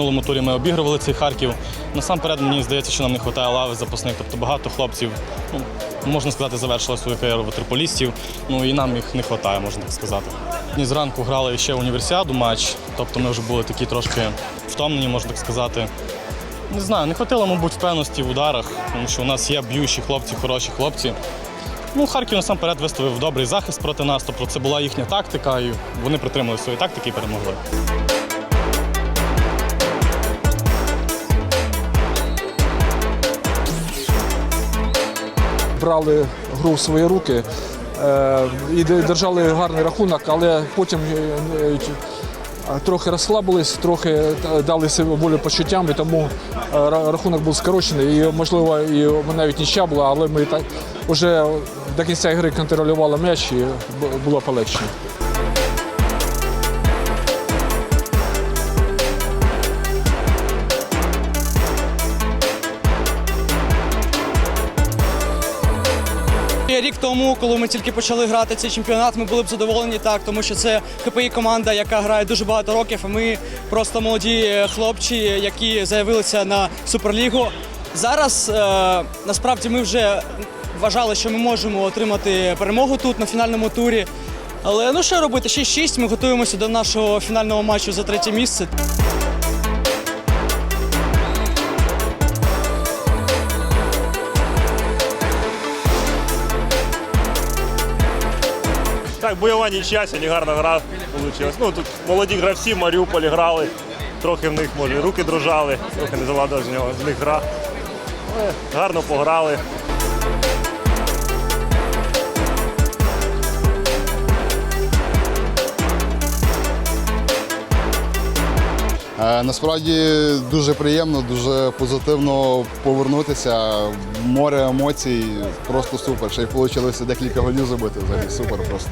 Минулому турі ми обігрували цей Харків. Насамперед мені здається, що нам не вистачає лави запасних. Тобто багато хлопців, ну, можна сказати, завершили свою кар'єру ватерполістів. Ну і нам їх не вистачає, можна так сказати. І зранку грали ще універсіаду матч, тобто ми вже були такі трошки втомлені, можна так сказати. Не знаю, не хватило, мабуть, впевненості в ударах, тому що у нас є б'ючі хлопці, хороші хлопці. Ну, Харків насамперед виставив добрий захист проти нас, тобто це була їхня тактика, і вони притримали свої тактики і перемогли. Брали гру в свої руки е, і держали гарний рахунок, але потім е, е, трохи розслабились, трохи дали себе волю почуттям, і тому рахунок був скорочений. І, можливо, і навіть нічия була, але ми так вже до кінця гри контролювали м'яч і було було Рік тому, коли ми тільки почали грати цей чемпіонат, ми були б задоволені так, тому що це КПІ команда, яка грає дуже багато років. і Ми просто молоді хлопці, які заявилися на суперлігу. Зараз е, насправді ми вже вважали, що ми можемо отримати перемогу тут на фінальному турі. Але ну що робити? 6-6, Ми готуємося до нашого фінального матчу за третє місце. Так, бойова нічия, сьогодні гарна гра вийшла. Ну, тут молоді гравці в Маріуполі грали, трохи в них, може, руки дрожали, трохи не заладила з нього з них гра. Але гарно пограли. Насправді дуже приємно, дуже позитивно повернутися. Море емоцій, просто супер. Ще й вийшло декілька голів забити. Взагалі супер просто.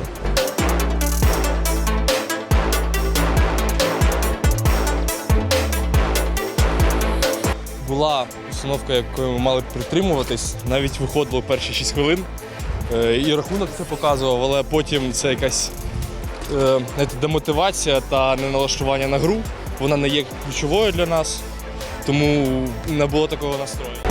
була установка, якою ми мали притримуватись, навіть виходило перші 6 хвилин. Е, І рахунок це показував, але потім це якась е, демотивація та неналаштування на гру. Вона не є ключовою для нас, тому не було такого настрою.